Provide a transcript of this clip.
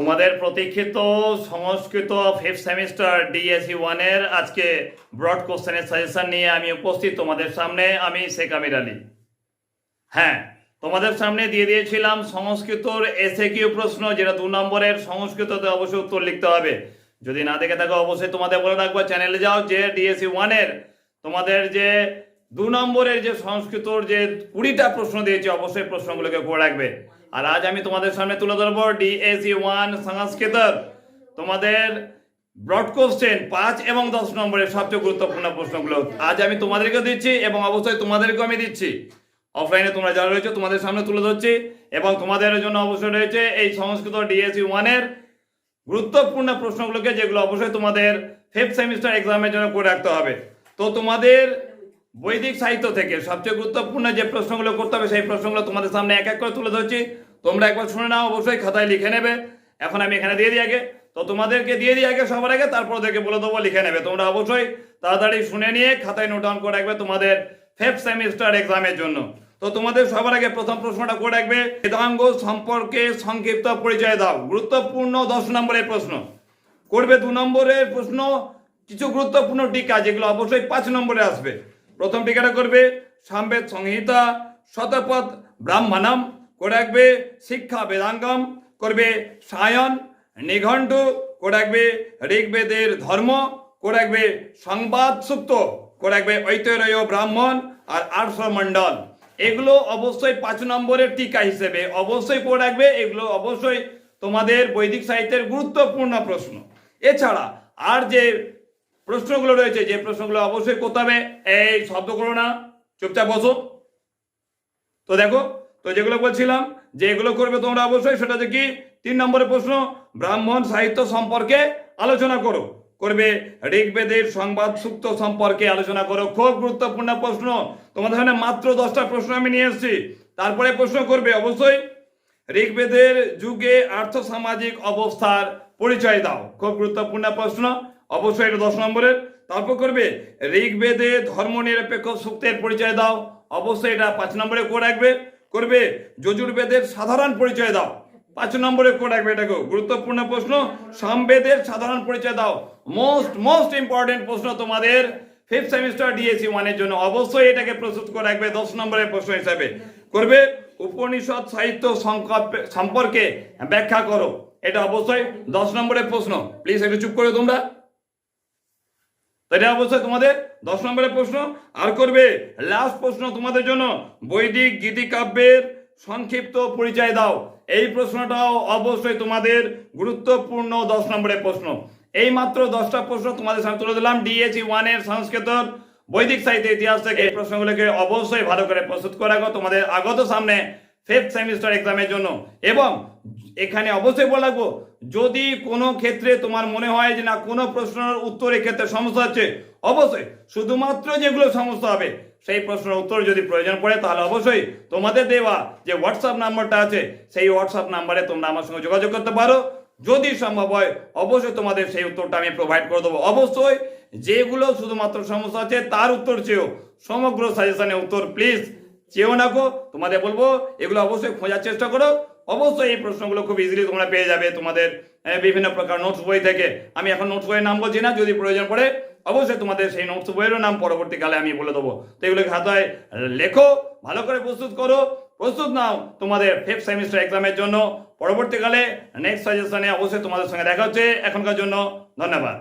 তোমাদের প্রতীক্ষিত, সংস্কৃত fifth semester DAC ওয়ানের আজকে ব্রড কোশ্চেনের সাজেশন নিয়ে আমি উপস্থিত তোমাদের সামনে, আমি শেখ আমির আলী। হ্যাঁ তোমাদের সামনে দিয়ে দিয়েছিলাম সংস্কৃতর এসে কিউ প্রশ্ন, যেটা দু নম্বরের সংস্কৃততে অবশ্যই উত্তর লিখতে হবে। যদি না দেখে থাকো, অবশ্যই তোমাদের বলে রাখব চ্যানেলে যাও, যে ডিএসি ওয়ানের তোমাদের যে দু নম্বরের যে সংস্কৃতর যে কুড়িটা প্রশ্ন দিয়েছে, অবশ্যই প্রশ্নগুলোকে করে রাখবে। আর আজ আমি তোমাদের সামনে তুলে ধরবো ডিএসি ওয়ান সংস্কৃতর তোমাদের ব্রড পাঁচ এবং দশ নম্বরের সবচেয়ে গুরুত্বপূর্ণ প্রশ্নগুলো। আজ আমি তোমাদেরকে দিচ্ছি এবং অবশ্যই তোমাদেরকেও আমি দিচ্ছি। অফলাইনে তোমরা যারা রয়েছে, তোমাদের সামনে তুলে ধরছি এবং তোমাদের জন্য অবশ্যই রয়েছে এই সংস্কৃত ডিএসি ওয়ানের গুরুত্বপূর্ণ প্রশ্নগুলোকে, যেগুলো অবশ্যই তোমাদের ফিফথ সেমিস্টার এক্সামের জন্য করে রাখতে হবে। তো তোমাদের বৈদিক সাহিত্য থেকে সবচেয়ে গুরুত্বপূর্ণ যে প্রশ্নগুলো করতে হবে, সেই প্রশ্নগুলো তোমাদের সামনে এক এক করে তুলে ধরছি। তোমরা একবার শুনে নাও, অবশ্যই খাতায় লিখে নেবে। এখন আমি এখানে দিয়ে দিই আগে। তো তোমাদেরকে দিয়ে দিই আগে সবার আগে, তারপর ওদেরকে বলে দেবো, লিখে নেবে। তোমরা অবশ্যই তাড়াতাড়ি শুনে নিয়ে খাতায় নোট ডাউন করে রাখবে তোমাদের ফিফথ সেমিস্টার এক্সামের জন্য। তো তোমাদের সবার আগে প্রথম প্রশ্নটা করে রাখবে, বেদাঙ্গ সম্পর্কে সংক্ষিপ্ত পরিচয় দাও। গুরুত্বপূর্ণ দশ নম্বরের প্রশ্ন। করবে দু নম্বরের প্রশ্ন, কিছু গুরুত্বপূর্ণ টিকা যেগুলো অবশ্যই পাঁচ নম্বরে আসবে। প্রথম টিকাটা করবে, সামবেদ সংহিতা, শতপথ ব্রাহ্মণম করে রাখবে শিক্ষা বেদাঙ্গম, করবে সায়ন, নিঘণ্ট করে রাখবে ঋগ্বেদের ধর্ম করে রাখবে সংবাদ সুক্ত করে রাখবে ঐতরেয় ব্রাহ্মণ আর আর্ষ মণ্ডল। এগুলো অবশ্যই পাঁচ নম্বরের টিকা হিসেবে, অবশ্যই পড়ে রাখবে এগুলো অবশ্যই তোমাদের বৈদিক সাহিত্যের গুরুত্বপূর্ণ প্রশ্ন। এছাড়া আর যে প্রশ্নগুলো রয়েছে, যে প্রশ্নগুলো অবশ্যই করতে হবে, এই শব্দ করো না, চুপচাপ বসো। তো দেখো তো যেগুলো বলছিলাম, যে এগুলো করবে তোমরা অবশ্যই সেটা যে কি? তিন নম্বরের প্রশ্ন, ব্রাহ্মণ সাহিত্য সম্পর্কে আলোচনা করো। করবে ঋগ্বেদের সংবাদ সুক্ত সম্পর্কে আলোচনা করো। খুব গুরুত্বপূর্ণ প্রশ্ন। তোমাদের সামনে মাত্র দশটা প্রশ্ন আমি নিয়ে এসেছি। তারপরে প্রশ্ন করবে অবশ্যই, ঋগ্বেদের যুগে আর্থ সামাজিক অবস্থার পরিচয় দাও। খুব গুরুত্বপূর্ণ প্রশ্ন। অবশ্যই এটা দশ নম্বরের। তারপর করবে, ঋগ্বেদে ধর্ম নিরপেক্ষ সূক্তের পরিচয় দাও। অবশ্যই এটা পাঁচ নম্বরে করে রাখবে। করবে? যজুর্বেদের সাধারণ পরিচয় দাও। পাঁচ নম্বরে করে রাখবে এটাকে গুরুত্বপূর্ণ প্রশ্ন, সামবেদের সাধারণ পরিচয় দাও। মোস্ট মোস্ট ইম্পর্টেন্ট প্রশ্ন তোমাদের ফিফথ সেমিস্টার ডিএসি ওয়ানের জন্য। অবশ্যই এটাকে প্রস্তুত করে রাখবে দশ নম্বরের প্রশ্ন হিসাবে। করবে, উপনিষদ সাহিত্য সম্পর্কে ব্যাখ্যা করো। এটা অবশ্যই দশ নম্বরের প্রশ্ন। প্লিজ একটু চুপ করে তোমরা। তো এটা অবশ্যই তোমাদের দশ নম্বরের প্রশ্ন, আর করবে লাস্ট প্রশ্ন তোমাদের জন্য। বৈদিক গীতিকাব্যের সংক্ষিপ্ত পরিচয় দাও। এই প্রশ্নটাও অবশ্যই তোমাদের গুরুত্বপূর্ণ দশ নম্বরের প্রশ্ন। এই মাত্র দশটা প্রশ্ন তোমাদের সামনে তুলে দিলাম ডিএসি ওয়ানের সংস্কৃত বৈদিক সাহিত্য ইতিহাস থেকে এই প্রশ্নগুলোকে অবশ্যই ভালো করে প্রস্তুত করে তোমাদের আগত সামনে ফিফথ সেমিস্টার এক্সামের জন্য। এবং এখানে অবশ্যই বলে রাখব, যদি কোনো ক্ষেত্রে তোমার মনে হয় যে না, কোনো প্রশ্নের উত্তরের ক্ষেত্রে সমস্যা হচ্ছে, অবশ্যই শুধুমাত্র যেগুলো সমস্যা হবে, সেই প্রশ্নের উত্তর যদি প্রয়োজন পড়ে, তাহলে অবশ্যই তোমাদের দেওয়া যে হোয়াটসঅ্যাপ নাম্বারটা আছে, সেই হোয়াটসঅ্যাপ নাম্বারে তোমরা আমার সঙ্গে যোগাযোগ করতে পারো। যদি সম্ভব হয়, অবশ্যই তোমাদের সেই উত্তরটা আমি প্রোভাইড করে দেবো। অবশ্যই যেগুলো শুধুমাত্র সমস্যা আছে, তার উত্তর চেয়েও, সমগ্র সাজেশনের উত্তর প্লিজ চেয়েও না গো তোমাদের বলব, এগুলো অবশ্যই খোঁজার চেষ্টা করো। অবশ্যই এই প্রশ্নগুলো খুব ইজিলি তোমরা পেয়ে যাবে তোমাদের বিভিন্ন প্রকার নোটস বই থেকে। আমি এখন নোটস বইয়ের নাম বলছি না, যদি প্রয়োজন পড়ে, অবশ্যই তোমাদের সেই নোটস বইয়েরও নাম পরবর্তীকালে আমি বলে দেবো। তো এগুলোকে খাতায় লেখো, ভালো করে প্রস্তুত করো। প্রস্তুত নাও তোমাদের ফিফথ সেমিস্টার এক্সামের জন্য। পরবর্তীকালে নেক্সট সাজেশনে অবশ্যই তোমাদের সঙ্গে দেখা হচ্ছে। এখনকার জন্য ধন্যবাদ।